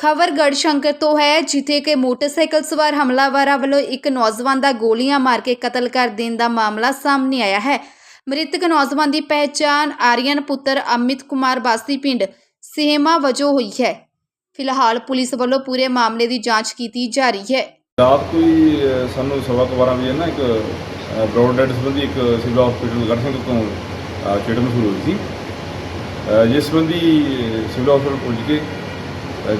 ਖਬਰ ਗੜਸ਼ੰਕਰ ਤੋਂ ਹੈ ਜਿੱਥੇ ਕਿ ਮੋਟਰਸਾਈਕਲ ਸਵਾਰ ਹਮਲਾਵਰਾਂ ਵੱਲੋਂ ਇੱਕ ਨੌਜਵਾਨ ਦਾ ਗੋਲੀਆਂ ਮਾਰ ਕੇ ਕਤਲ ਕਰ ਦੇਣ ਦਾ ਮਾਮਲਾ ਸਾਹਮਣੇ ਆਇਆ ਹੈ। ਮ੍ਰਿਤਕ ਨੌਜਵਾਨ ਦੀ ਪਹਿਚਾਣ ਆਰੀਅਨ ਪੁੱਤਰ ਅਮਿਤ ਕੁਮਾਰ ਬਾਸੀ ਪਿੰਡ ਸੇਮਾ ਵਜੋਂ ਹੋਈ ਹੈ। ਫਿਲਹਾਲ ਪੁਲਿਸ ਵੱਲੋਂ ਪੂਰੇ ਮਾਮਲੇ ਦੀ ਜਾਂਚ ਕੀਤੀ ਜਾ ਰਹੀ ਹੈ। ਰਾਤ ਕੋਈ ਅ, ਸਾਨੂੰ ਸਵਾ ਕੁ ਬਾਰਾਂ ਵਜੇ ਨਾ ਇੱਕ ਬ੍ਰੌਡ ਡੈਡ ਸੰਬੰਧੀ ਇੱਕ ਸਿਵਲ ਹਸਪੀਟਲ ਗੜ੍ਹਸ਼ੰਕਰ ਤੋਂ ਅ, ਚਿੱਟ ਮਸੂਲ ਹੋਈ ਸੀ। ਅ, ਜਿਸ ਸੰਬੰਧੀ ਸਿਵਲ ਹਸਪੀਟਲ ਪਹੁੰਚ ਕੇ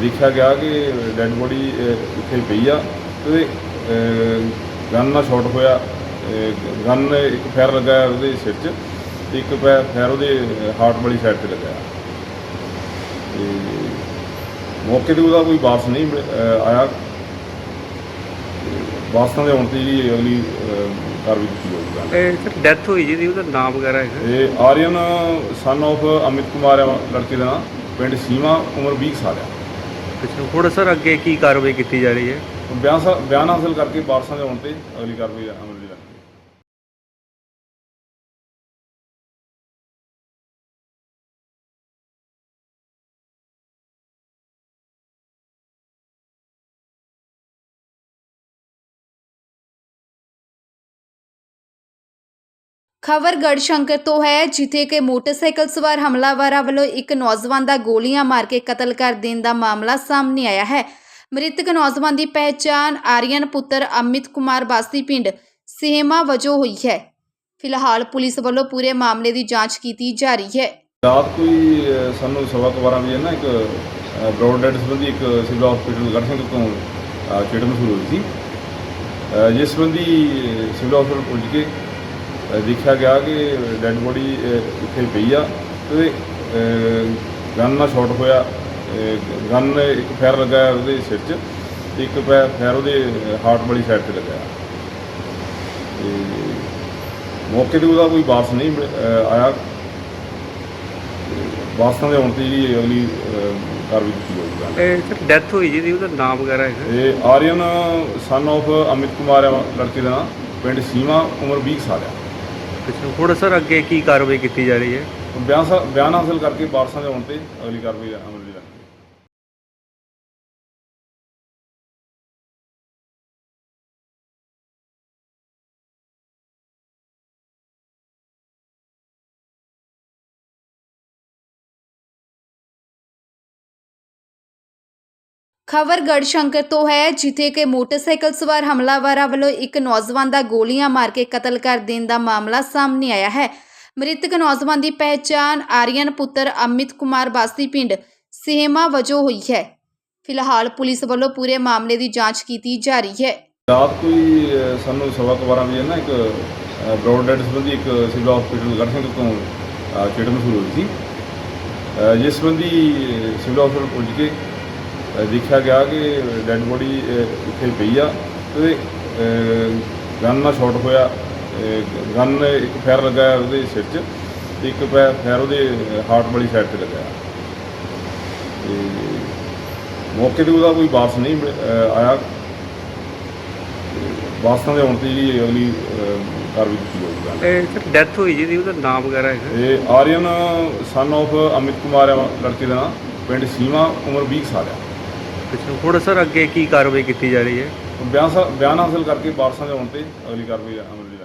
ਦੇਖਿਆ ਗਿਆ ਕਿ ਡੈਡ ਬੋਡੀ ਇੱਥੇ ਪਈ ਆ ਤੇ ਗਨ ਨਾਲ ਸ਼ਾਟ ਹੋਇਆ। ਗਨ ਇੱਕ ਫਾਇਰ ਲੱਗਾ ਹੈ ਉਹਦੇ ਸਿਰ 'ਚ ਤੇ ਇੱਕ ਫਾਇਰ ਉਹਦੇ ਹਾਰਟ ਵਾਲੀ ਸਾਈਡ ਤੇ ਲੱਗਾ। ਹੈ। ਤੇ ਮੌਕੇ ਤੇ ਉਹਦਾ ਕੋਈ ਵਾਰਸ ਨਹੀਂ ਆਇਆ। ਵਾਸਤਾਂ ਦੇ ਆਉਣ ਤੇ ਜੀ ਅਗਲੀ ਕਾਰਵਾਈ ਕੀਤੀ ਜਾਊਗੀ। ਇਹ ਸਰ ਡੈਥ ਹੋਈ ਜਿਹਦੀ ਉਹਦਾ ਨਾਮ ਵਗੈਰਾ ਹੈਗਾ? ਇਹ ਆਰੀਅਨ ਸਨ of ਅਮਿਤ ਕੁਮਾਰ ਆ ਲੜਕੇ ਦਾ ਨਾਂ ਪਿੰਡ ਸੀਮਾ ਉਮਰ 20 ਸਾਲ ਆ। ਅੱਛਾ ਹੁਣ ਸਰ ਅੱਗੇ ਕੀ ਕਾਰਵਾਈ ਕੀਤੀ ਜਾ ਰਹੀ ਹੈ? ਬਿਆਨ ਸਾ- ਬਿਆਨ ਹਾਸਲ ਕਰਕੇ ਵਾਰਸਾਂ ਦੇ ਆਉਣ ਤੇ ਅਗਲੀ ਕਾਰਵਾਈ ਅਮਲ ਦੀ ਖਬਰ ਗੜਸ਼ੰਕਰ ਤੋਂ ਹੈ ਜਿੱਥੇ ਕਿ ਮੋਟਰਸਾਈਕਲ ਸਵਾਰ ਹਮਲਾਵਰਾਂ ਵੱਲੋਂ ਇੱਕ ਨੌਜਵਾਨ ਦਾ ਗੋਲੀਆਂ ਮਾਰ ਕੇ ਕਤਲ ਕਰ ਦੇਣ ਦਾ ਮਾਮਲਾ ਸਾਹਮਣੇ ਆਇਆ ਹੈ। ਮ੍ਰਿਤਕ ਨੌਜਵਾਨ ਦੀ ਪਹਿਚਾਣ ਆਰੀਅਨ ਪੁੱਤਰ ਅਮਿਤ ਕੁਮਾਰ ਬਾਸੀ ਪਿੰਡ ਸੇਮਾ ਵਜੋਂ ਹੋਈ ਹੈ। ਫਿਲਹਾਲ ਪੁਲਿਸ ਵੱਲੋਂ ਪੂਰੇ ਮਾਮਲੇ ਦੀ ਜਾਂਚ ਕੀਤੀ ਜਾ ਰਹੀ ਹੈ। ਰਾਤ ਕੋਈ ਅਹ, ਸਾਨੂੰ ਸਵਾ ਕੁ ਬਾਰਾਂ ਵਜੇ ਨਾ ਇੱਕ ਬ੍ਰੌਡ ਡੈਡ ਸੰਬੰਧੀ ਇੱਕ ਸਿਵਲ ਹਸਪੀਟਲ ਗੜ੍ਹਸ਼ੰਕਰ ਤੋਂ ਅ, ਚਿੱਟ ਮਸੂਲ ਹੋਈ ਸੀ। ਅ, ਜਿਸ ਸੰਬੰਧੀ ਸਿਵਲ ਹਸਪੀਟਲ ਪਹੁੰਚ ਕੇ ਦੇਖਿਆ ਗਿਆ ਕਿ ਡੈਡ ਬੋਡੀ ਇੱਥੇ ਪਈ ਆ ਤੇ ਗਨ ਨਾਲ ਸ਼ਾਟ ਹੋਇਆ। ਗਨ ਇੱਕ ਫਾਇਰ ਲੱਗਾ ਹੈ ਉਹਦੇ ਸਿਰ 'ਚ ਤੇ ਇੱਕ ਫਾਇਰ ਉਹਦੇ ਹਾਰਟ ਵਾਲੀ ਸਾਈਡ ਤੇ ਲੱਗਾ। ਹੈ। ਤੇ ਮੌਕੇ ਤੇ ਉਹਦਾ ਕੋਈ ਵਾਰਸ ਨਹੀਂ ਆਇਆ। ਵਾਸਤਾਂ ਦੇ ਆਉਣ ਤੇ ਜੀ ਅਗਲੀ ਕਾਰਵਾਈ ਕੀਤੀ ਜਾਊਗੀ। ਇਹ ਸਰ ਡੈਥ ਹੋਈ ਜਿਹਦੀ ਉਹਦਾ ਨਾਮ ਵਗੈਰਾ ਇਹ ਆਰੀਅਨ ਸਨ of ਅਮਿਤ ਕੁਮਾਰ ਆ ਲੜਕੇ ਦਾ ਪਿੰਡ ਸੀਮਾ ਉਮਰ 20 ਸਾਲ ਆ ਅੱਛਾ ਹੁਣ ਸਰ ਅੱਗੇ ਕੀ ਕਾਰਵਾਈ ਕੀਤੀ ਜਾ ਰਹੀ ਹੈ? ਬਿਆਨ ਬਿਆਨ ਹਾਸਲ ਕਰਕੇ ਵਾਰਸਾਂ ਦੇ ਆਉਣ ਤੇ ਅਗਲੀ ਕਾਰਵਾਈ ਅਮਲ ਦੀ ਲਾਂਗੇ ਖਬਰ ਗੜਸ਼ੰਕਰ ਤੋਂ ਹੈ ਜਿੱਥੇ ਕਿ ਮੋਟਰਸਾਈਕਲ ਸਵਾਰ ਹਮਲਾਵਰਾਂ ਵੱਲੋਂ ਇੱਕ ਨੌਜਵਾਨ ਦਾ ਗੋਲੀਆਂ ਮਾਰ ਕੇ ਕਤਲ ਕਰ ਦੇਣ ਦਾ ਮਾਮਲਾ ਸਾਹਮਣੇ ਆਇਆ ਹੈ। ਮ੍ਰਿਤਕ ਨੌਜਵਾਨ ਦੀ ਪਹਿਚਾਣ ਆਰੀਅਨ ਪੁੱਤਰ ਅਮਿਤ ਕੁਮਾਰ ਬਾਸੀ ਪਿੰਡ ਸੇਮਾ ਵਜੋਂ ਹੋਈ ਹੈ। ਫਿਲਹਾਲ ਪੁਲਿਸ ਵੱਲੋਂ ਪੂਰੇ ਮਾਮਲੇ ਦੀ ਜਾਂਚ ਕੀਤੀ ਜਾ ਰਹੀ ਹੈ। ਰਾਤ ਕੋਈ ਅਹ, ਸਾਨੂੰ ਸਵਾ ਕੁ ਬਾਰਾਂ ਵਜੇ ਨਾ ਇੱਕ ਬ੍ਰੌਡ ਡੈਡ ਸੰਬੰਧੀ ਇੱਕ ਸਿਵਲ ਹਸਪੀਟਲ ਗੜ੍ਹਸ਼ੰਕਰ ਤੋਂ ਅ, ਚਿੱਟ ਮਸੂਲ ਹੋਈ ਸੀ। ਅ, ਜਿਸ ਸੰਬੰਧੀ ਸਿਵਲ ਹਸਪੀਟਲ ਪਹੁੰਚ ਕੇ ਦੇਖਿਆ ਗਿਆ ਕਿ ਡੈਡ ਬੋਡੀ ਇੱਥੇ ਪਈ ਆ ਤੇ ਗਨ ਨਾਲ ਸ਼ਾਟ ਹੋਇਆ। ਗਨ ਇੱਕ ਫਾਇਰ ਲੱਗਾ ਹੈ ਉਹਦੇ ਸਿਰ 'ਚ ਤੇ ਇੱਕ ਫਾਇਰ ਉਹਦੇ ਹਾਰਟ ਵਾਲੀ ਸਾਈਡ ਤੇ ਲੱਗਾ ਹੈ। ਤੇ ਮੌਕੇ ਤੇ ਉਹਦਾ ਕੋਈ ਵਾਰਸ ਨਹੀਂ ਆਇਆ। ਵਾਸਤਾਂ ਦੇ ਆਉਣ ਤੇ ਜੀ ਅਗਲੀ ਕਾਰਵਾਈ ਕੀਤੀ ਜਾਊਗੀ। ਇਹ ਡੈਥ ਹੋਈ ਜਿਹਦੀ ਉਹਦਾ ਨਾਮ ਵਗੈਰਾ ਹੈਗਾ? ਇਹ ਆਰੀਅਨ ਸਨ of ਅਮਿਤ ਕੁਮਾਰ ਆ ਲੜਕੇ ਦਾ ਪਿੰਡ ਸੀਮਾ ਉਮਰ 20 ਸਾਲ ਆ। ਅੱਛਾ ਹੁਣ ਸਰ ਅੱਗੇ ਕੀ ਕਾਰਵਾਈ ਕੀਤੀ ਜਾ ਰਹੀ ਹੈ? ਬਿਆਨ ਸਾ- ਬਿਆਨ ਹਾਸਲ ਕਰਕੇ ਵਾਰਸਾਂ ਦੇ ਆਉਣ ਤੇ ਅਗਲੀ ਕਾਰਵਾਈ ਅਮਲ ਦੀ